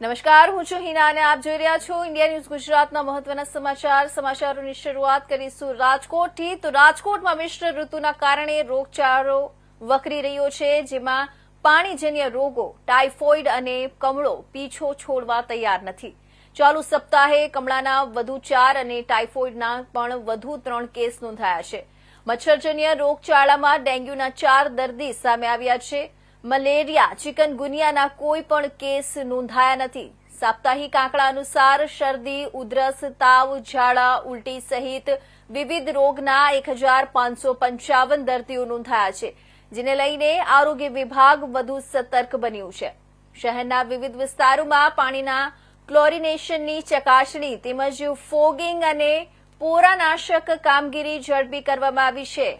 નમસ્કાર, હું છું હિના અને આપ જોઈ રહ્યા છો ઇન્ડિયા ન્યૂઝ ગુજરાતના મહત્વના સમાચાર. સમાચારોની શરૂઆત કરીશું રાજકોટથી. તો રાજકોટમાં મિશ્ર ઋતુના કારણે રોગચાળો વકરી રહ્યો છે, જેમાં પાણીજન્ય રોગો, ટાઇફોઇડ અને કમળો પીછો છોડવા તૈયાર નથી. ચાલુ સપ્તાહે કમળાના વધુ ચાર અને ટાઇફોઇડના પણ વધુ ત્રણ કેસ નોંધાયા છે. મચ્છરજન્ય રોગચાળામાં ડેન્ગ્યુના ચાર દર્દી સામે આવ્યા છે. મલેરિયા ચિકનગુનિયાના કોઈ પણ કેસ નોંધાયા નથી. સાપ્તાહિક આંકડા અનુસાર શરદી, ઉધરસ, તાવ, ઝાડા, ઉલટી સહિત વિવિધ રોગના એક દર્દીઓ નોંધાયા છે, જેને લઈને આરોગ્ય વિભાગ વધુ સતર્ક બન્યું છે. શહેરના વિવિધ વિસ્તારોમાં પાણીના ક્લોરિનેશનની ચકાસણી તેમજ ફોગિંગ અને પોરાનાશક કામગીરી ઝડપી કરવામાં આવી છે.